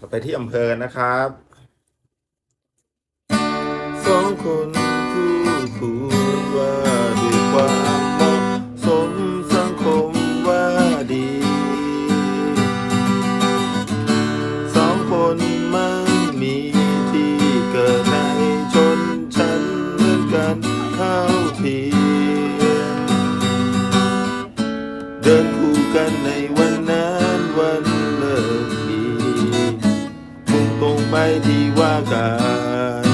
เราไปที่อำเภอกันนะครับสองคนคู่ควรว่าด้วยความเหมาะสมสังคมว่าดีสองคนมั่งมีที่เกิดในชนชั้นเหมือนกันเท่าเทียมเดินคู่กันในวันนั้นวัน ตรงไปที่ว่าการ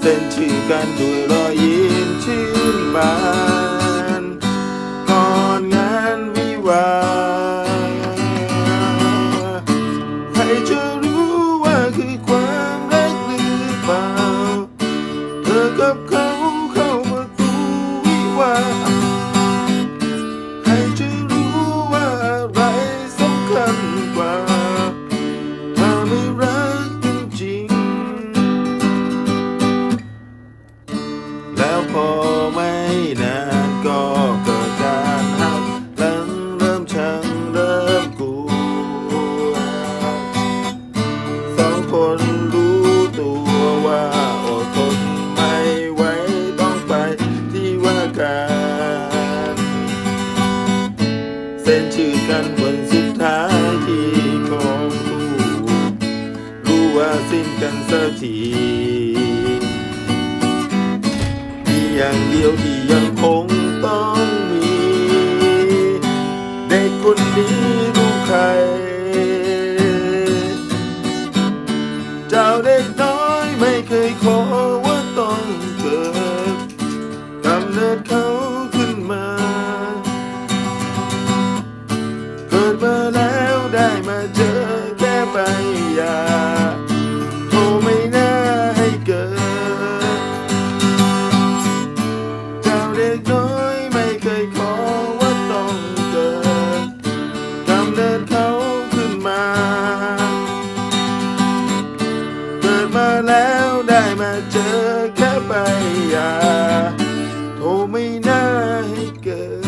เส้นชื่อกันด้วยรอยยิ้มชื่นบาน การเส้นชื่อกันวันสุดท้ายที่ของคู่รู้ว่าสิ้นกันสักทีมีอย่างเดียวที่ยังคงต้องมีเด็กคนนี้รู้ใคร เจ้าเด็กน้อยไม่เคยข แค่ใบหยาโทไม่น่าให้เกิด เจ้าเด็กน้อยไม่เคยขอว่าต้องเกิดกำเนิดเขาขึ้นมา เกิดมาแล้วได้มาเจอแค่ใบหยาโทไม่ได้ให้เกิด